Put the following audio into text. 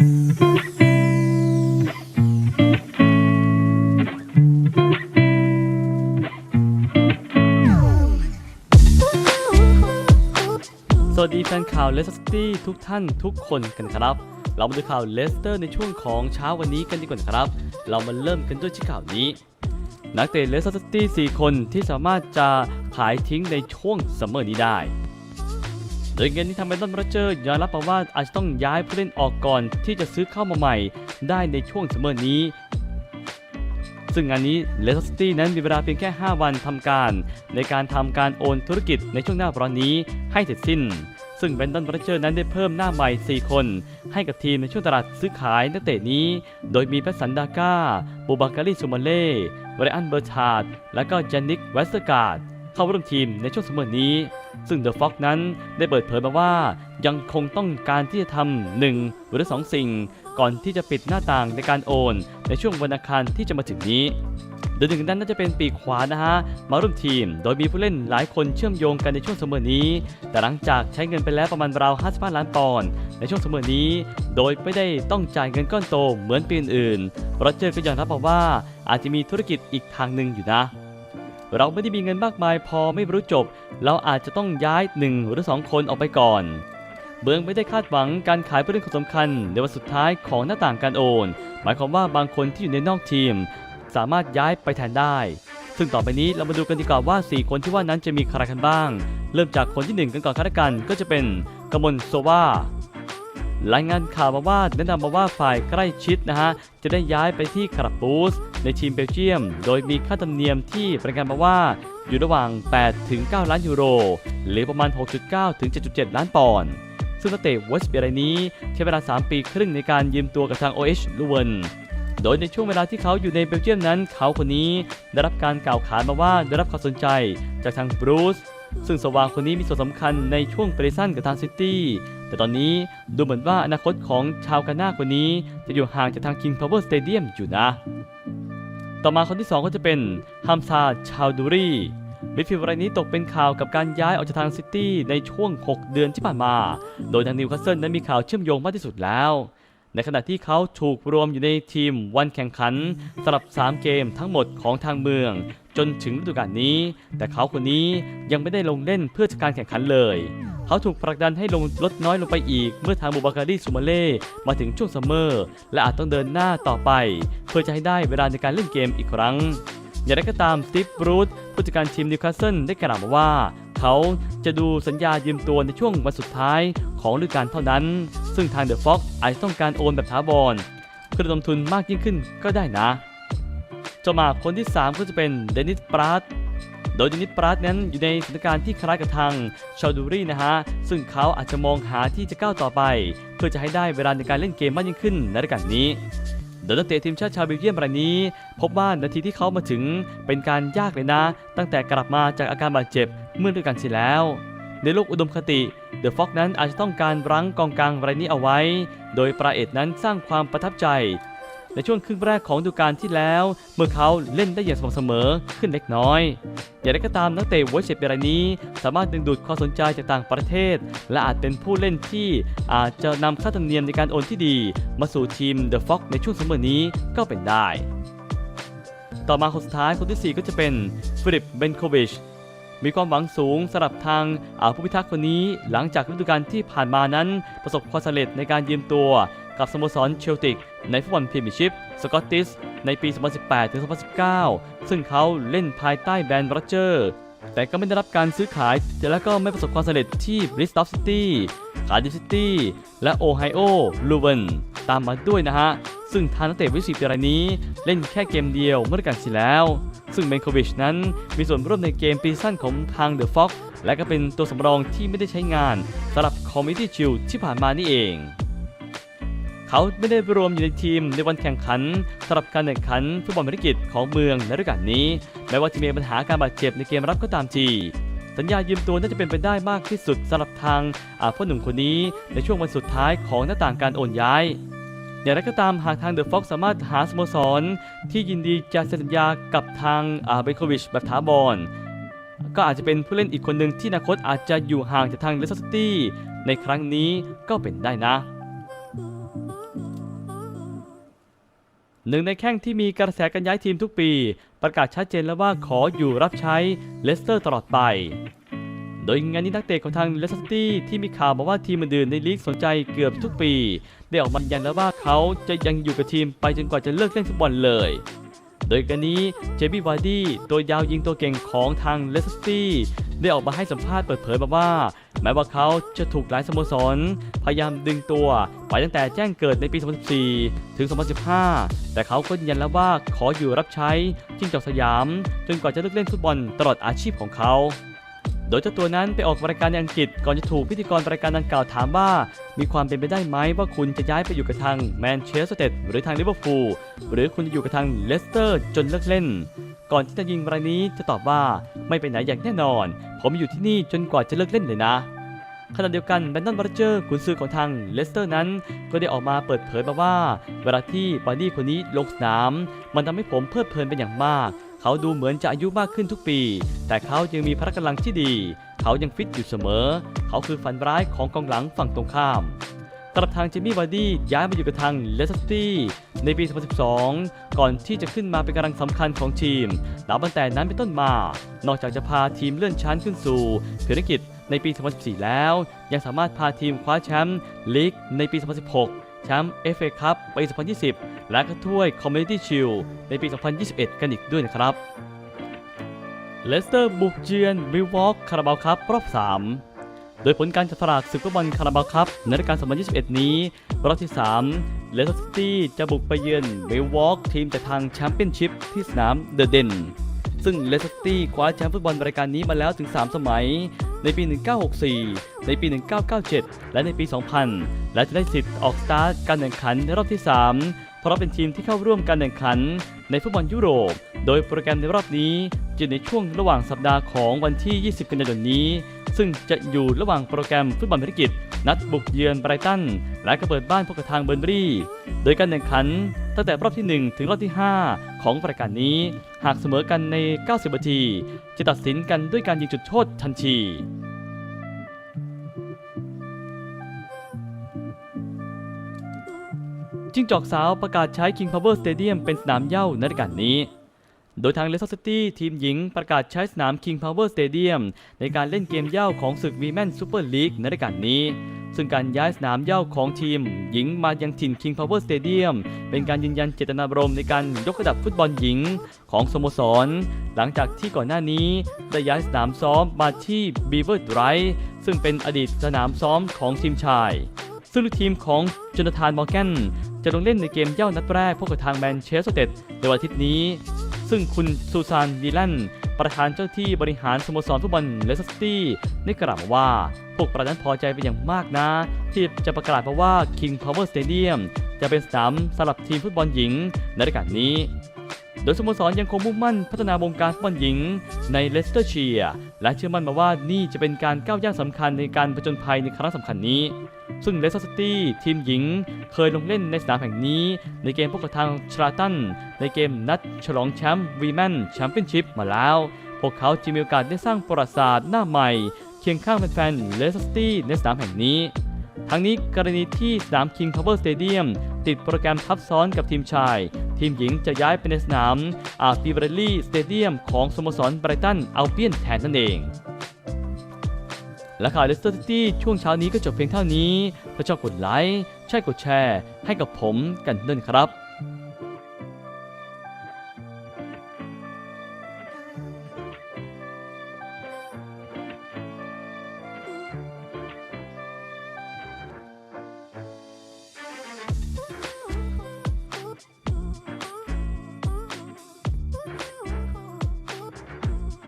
สวัสดีแฟนข่าวเลสเตอร์ซิตี้ทุกท่านทุกคนกันครับ เรามาดูข่าวเลสเตอร์ในช่วงของเช้าวันนี้กันดีกว่านะครับ เรามาเริ่มกันด้วยที่ข่าวนี้ นักเตะเลสเตอร์ซิตี้4คนที่สามารถจะขายทิ้งในช่วงซัมเมอร์นี้ได้ โดยเงินที่ทำให้ดอนโรเจอร์ยอมรับมาว่าอาจจะต้องย้ายผู้เล่นออกก่อนที่จะซื้อเข้ามาใหม่ ได้ในช่วงซัมอนี้ ซึ่งงานนี้เลสเตอร์ซิตี้นั้นมีเวลาเพียงแค่ 5 วันทำการ ในการทำการโอนธุรกิจในช่วงหน้าร้อนนี้ให้เสร็จสิ้น ซึ่งแบนดอนโรเจอร์นั้นได้เพิ่มหน้าใหม่ 4 คน ให้กับทีมในช่วงตลาดซื้อขายนักเตะนี้ โดยมีแพสันดาก้าบูบาการีซูมาเล่บรอันเบอร์ชาร์ดและก็เจนิกเวสเตอร์การ์ดเข้าร่วมทีมในช่วงซัมอนี้ ซึ่งเดอะฟ็อกนั้นได้เปิดเผยมาว่ายังคงต้องการที่จะทำหนึ่งหรือสองสิ่ง ก่อนที่จะปิดหน้าต่างในการโอน ในช่วงวันอังคารที่จะมาถึงนี้โดยหนึ่งนั้นน่าจะเป็นปีกขวานะฮะ มาร่วมทีม โดยมีผู้เล่นหลายคนเชื่อมโยงกันในช่วงเสมอนี้ แต่หลังจากใช้เงินไปแล้วประมาณราว 55 ล้านปอนด์ในช่วงเสมอนี้ โดยไม่ได้ต้องจ่ายเงินก้อนโตเหมือนปีอื่นๆโรเจอร์ก็ยอมรับมาว่าอาจจะมีธุรกิจอีกทางหนึ่งอยู่นะ เราไม่ได้มีเงินมากมายพอไม่รู้จบ เราอาจจะต้องย้ายหนึ่งหรือสองคนออกไปก่อน เบิร์งไม่ได้คาดหวังการขายผู้เล่นคนสำคัญในวันสุดท้ายของหน้าต่างการโอน หมายความว่าบางคนที่อยู่ในนอกทีม สามารถย้ายไปแทนได้ ซึ่งต่อไปนี้เรามาดูกันดีกว่าว่า 4 คนที่ว่านั้นจะมีใครกันบ้าง เริ่มจากคนที่ 1 กันก่อนคัดกันก็จะเป็นกมลโซวา รายงานข่าวมาว่าแนะนำมาว่าฝ่ายใกล้ชิดนะฮะจะได้ย้ายไปที่คาราปูสในทีมเบลเยียม โดยมีค่าธรรมเนียมที่ประกันมาว่าอยู่ระหว่าง 8 ถึง 9 ล้านยูโร หรือประมาณ 6.9 ถึง 7.7 ล้านปอนด์ซึ่งนักเตะเวสต์เบรายนี้ใช้เวลา 3 ปีครึ่งในการยืมตัวกับทาง OH ลูเวนโดยในช่วงเวลาที่เขาอยู่ในเบลเยียมนั้น เขาคนนี้ได้รับการกล่าวขานมาว่าได้รับความสนใจจากทางบรูซ ซึ่งสว่างคนนี้มีส่วนสำคัญในช่วงเปรซันกับทางซิตี้แต่ตอนนี้ดูเหมือนว่าอนาคตของชาวกาน่าคนนี้ จะอยู่ห่างจากทาง King Power Stadium อยู่นะ ต่อมาคนที่ 2 ก็จะเป็นฮัมซาชาวดูรีมิดฟิลด์รายนี้ตกเป็นข่าวกับการย้ายออกจากทางซิตี้ในช่วง 6 เดือนที่ผ่านมา โดยทางนิวคาสเซิลนั้นมีข่าวเชื่อมโยงมากที่สุดแล้ว ในขณะที่เขาถูกรวมอยู่ในทีมวันแข่งขันสำหรับ 3 เกมทั้งหมดของทางเมือง จนถึงฤดูกาลนี้ แต่เขาคนนี้ยังไม่ได้ลงเล่นเพื่อการแข่งขันเลย เขาถูกผลักดันให้ลงลดน้อยลงไปอีก เมื่อทางบูบาการีซูมาเล่มาถึงช่วงซัมเมอร์ และอาจต้องเดินหน้าต่อไป เพื่อจะให้ได้เวลาในการเล่นเกมอีกครั้ง อย่างไรก็ตามสตีฟบรูธผู้จัดการทีมนิวคาสเซิลได้กล่าวมาว่าเขาจะดูสัญญายืมตัวในช่วงวันสุดท้ายของฤดูกาลเท่านั้น ซึ่งทางเดอะฟ็อกอาจต้องการโอนแบบถาวรเพื่อระดมทุนมากยิ่งขึ้นก็ได้นะ จะมาคนที่ 3 ก็จะเป็นเดนิสปราตโดยเดนิสปราตนั้นอยู่ในสถานการณ์ที่คล้ายกับทางชาดูรี่นะฮะ ซึ่งเขาอาจจะมองหาที่จะก้าวต่อไป เพื่อจะให้ได้เวลาในการเล่นเกมมากยิ่งขึ้นในรายการนี้โดยนักเตะทีมชาติชาวเบลเยียมรายนี้ พบว่านาทีที่เขามาถึงเป็นการยากเลยนะ ตั้งแต่กลับมาจากอาการบาดเจ็บเมื่อฤดูกาลที่แล้ว ในโลกอุดมคติเดอะฟ็อกนั้นอาจจะต้องการรั้งกองกลางรายนี้เอาไว้ โดยปราเอตนั้นสร้างความประทับใจ ในช่วงครึ่งแรกของฤดูกาลที่แล้ว เมื่อเขาเล่นได้อย่างสม่ำเสมอขึ้นเล็กน้อย อย่างไรก็ตามนักเตะเวสเชตรายนี้ สามารถดึงดูดความสนใจจากต่างประเทศ และอาจเป็นผู้เล่นที่อาจจะนำค่าธรรมเนียมในการโอนที่ดี มาสู่ทีมเดอะฟ็อกในช่วงซัมมอร์นี้ก็เป็นได้ ต่อมาคนสุดท้ายคนทีสี่ 4 ก็จะเป็นฟิลิปเบนโควิชมีความหวังสูงสำหรับทางอาผู้พิทักษ์คนนี้ หลังจากฤดูกาลที่ผ่านมานั้น ประสบความสำเร็จในการยืมตัว กับสโมสรเชลติก ในฟุตบอลพรีเมียร์ชิพสกอตติสในปี 2018 ถึง 2019 ซึ่งเขาเล่นภายใต้แบรนด์โรเจอร์ แต่ก็ไม่ได้รับการซื้อขายและก็ไม่ประสบความสำเร็จที่บริสตอฟซิตี้คาร์ดิฟซิตี้ และโอไฮโอลูเวนตามมาด้วยนะฮะ ซึ่งทางนักเตะวิสิตรายนี้เล่นแค่เกมเดียวเมื่อฤดูกาลที่แล้ว ซึ่งเบนโควิชนั้นมีส่วนร่วมในเกมปีสั้นของทางเดอะฟ็อกและก็เป็นตัวสำรองที่ไม่ได้ใช้งานสำหรับคอมมิตี้ชิลที่ผ่านมานี่เอง เขาไม่ได้รวมอยู่ในทีมในวันแข่งขันสำหรับการแข่งขันฟุตบอลภารกิจของเมืองในฤดูกาลนี้ แม้ว่าจะมีปัญหาการบาดเจ็บในเกมรับก็ตามทีสัญญายืมตัวน่าจะเป็นไปได้มากที่สุดสำหรับทางอาพ่อหนุ่มคนนี้ในช่วงวันสุดท้ายของหน้าต่างการโอนย้ายอย่างไรก็ตามหากทางเดอะฟ็อกสามารถหาสโมสร ที่ยินดีจะเซ็นสัญญากับทางอาเบโควิชแบบถาวรก็อาจจะเป็นผู้เล่นอีกคนหนึ่งที่อนาคตอาจจะอยู่ห่างจากทางเลสเตอร์ซิตี้ในครั้งนี้ก็เป็นได้นะ หนึ่งในแข้งที่มีกระแสการย้ายทีมทุกปี ประกาศชัดเจนแล้วว่าขออยู่รับใช้เลสเตอร์ตลอดไป โดยงานนี้นักเตะของทางเลสเตอร์ตี้ที่มีข่าวมาว่าทีมอื่นในลีกสนใจเกือบทุกปี ได้ออกมายืนยันแล้วว่าเขาจะยังอยู่กับทีมไปจนกว่าจะเลิกเล่นฟุตบอลเลย โดยกันนี้เจบี้วาร์ดี้ตัวยาวยิงตัวเก่งของทางเลสเตอร์ซิตี้ได้ออกมาให้สัมภาษณ์เปิดเผยมาว่า แม้ว่าเขาจะถูกหลายสโมสร พยายามดึงตัว ไปตั้งแต่แจ้งเกิดในปี 2014 ถึง 2015 แต่เขาก็ยืนยันแล้วว่าขออยู่รับใช้จิ้งจอกสยาม จนกว่าจะเลิกเล่นฟุตบอลตลอดอาชีพของเขา โดยเจ้าตัวนั้นไปออกรายการในอังกฤษก่อนจะถูกพิธีกรรายการดังกล่าวถามว่า มีความเป็นไปได้ไหมว่าคุณจะย้ายไปอยู่กับทางแมนเชสเตอร์หรือทางลิเวอร์พูลหรือคุณจะอยู่กับทางเลสเตอร์จนเลิกเล่น ก่อนที่จะยิงรายนี้จะตอบว่าไม่ไปไหนอย่างแน่นอน ผมอยู่ที่นี่จนกว่าจะเลิกเล่นเลยนะขณะเดียวกันแบนดอนบรเจอร์กุนซือของทางเลสเตอร์นั้น ก็ได้ออกมาเปิดเผยมาว่า เวลาที่บอดี้คนนี้ลงสนาม มันทำให้ผมเพลิดเพลินเป็นอย่างมาก เขาดูเหมือนจะอายุมากขึ้นทุกปี แต่เขายังมีพละกำลังที่ดี เขายังฟิตอยู่เสมอ เขาคือฝันร้ายของกองหลังฝั่งตรงข้ามสำหรับทางเจมี่วาร์ดี้ย้ายมาอยู่กับทางเลสเตอร์ซิตี้ในปี 2012 ก่อนที่จะขึ้นมาเป็นกำลังสำคัญของทีมนับตั้งแต่นั้นเป็นต้นมา นอกจากจะพาทีมเลื่อนชั้นขึ้นสู่พรีเมียร์ลีกในปี 2014 แล้ว ยังสามารถพาทีมคว้าแชมป์ลีกในปี 2016 แชมป์เอฟเอคัพปี 2020 และก็ถ้วยคอมมูนิตี้ชิลในปี 2021 กันอีกด้วยนะครับเลสเตอร์บุกเยือนวิวอล์กคาราบาวครับรอบ 3 โดยผลการจับสลากศึกฟุตบอลคาราบาวครับในฤดูกาล2021 นี้ รอบที่ 3 เลสเตอร์ซิตี้จะบุกไปเยือนวิวอล์กทีมจากทางแชมเปี้ยนชิพที่สนามเดอะเดนซึ่งเลสเตอร์ซิตี้คว้าแชมป์ฟุตบอลรายการนี้มาแล้วถึง 3 สมัย ในปี 1964 ในปี 1997 และในปี 2000 และจะได้สิทธิ์ออกสตาร์ทการแข่งขันในรอบที่ 3 เพราะเป็นทีมที่เข้าร่วมการแข่งขันในฟุตบอลยุโรป โดยโปรแกรมในรอบนี้จะในช่วงระหว่างสัปดาห์ของวันที่ 20 กันยายนนี้ ซึ่งจะอยู่ระหว่างโปรแกรมฟุตบอลภารกิจ นัดบุกเยือนไบรตัน และก็เปิดบ้านพบกับทางเบอร์บรีโดยการแข่งขันตั้งแต่รอบที่ 1 ถึงรอบที่ 5 ของรายการนี้ หากเสมอกันใน 90 นาที จะตัดสินกันด้วยการยิงจุดโทษทันที จิ้งจอกสาวประกาศใช้ King Power Stadium เป็นสนามเหย้าในรายการนี้ โดยทางเลสเตอร์ซิตี้ทีมหญิงประกาศใช้สนาม King Power Stadium ในการเล่นเกมเหย้าของศึก Women Super League ในรายการนี้ ซึ่งการย้ายสนามเหย้าของทีม หญิงมายังถิ่น King Power Stadium เป็นการยืนยันเจตนารมณ์ในการยกระดับฟุตบอลหญิงของสโมสร หลังจากที่ก่อนหน้านี้ได้ย้ายสนามซ้อมมาที่ Beaver Drive ซึ่งเป็นอดีตสนามซ้อมของทีมชายซึ่งลูกทีมของจนทานมอร์แกน จะลงเล่นในเกมเย่านัดแรกพบกับทางแมนเชสเตอร์เต็ดในวันอาทิตย์นี้ ซึ่งคุณซูซานดีแลนประธานเจ้าที่บริหารสโมสรฟุตบอลเลสเตอร์ซิตี้ได้กล่าวมาว่า พวกประธานพอใจเป็นอย่างมากนะ ที่จะประกาศมาว่า King Power Stadium จะเป็นสนามสำหรับทีมฟุตบอลหญิงในรายการนี้ โดยสโมสรยังคงมุ่งมั่นพัฒนาวงการฟุตบอลหญิงในเลสเตอร์เชียร์และเชื่อมั่นมาว่านี่จะเป็นการก้าวย่างสำคัญในการผจญภัยในครั้งสำคัญนี้ ซึ่งเลสเตอร์ซิตี้ทีมหญิงเคยลงเล่นในสนามแห่งนี้ ในเกมพบกับทางชราตัน ในเกมนัดฉลองแชมป์วีแมนแชมเปี้ยนชิพมาแล้ว พวกเขาจึงมีโอกาสได้สร้างประวัติศาสตร์หน้าใหม่ เคียงข้างแฟนๆเลสเตอร์ซิตี้ในสนามแห่งนี้ทั้งนี้กรณีที่สนาม King Power Stadium ติดโปรแกรมทับซ้อนกับทีมชาย ทีมหญิงจะย้ายไปในสนามอาร์ฟิเบรลี่สเตเดียมของสโมสรไบรตันอัลเบียนแทนนั่นเอง และข่าวเลสเตอร์ซิตี้ช่วงเช้านี้ก็จบเพียงเท่านี้ ถ้าชอบกดไลค์ ใช่กดแชร์ ให้กับผมกันด้วยนครับ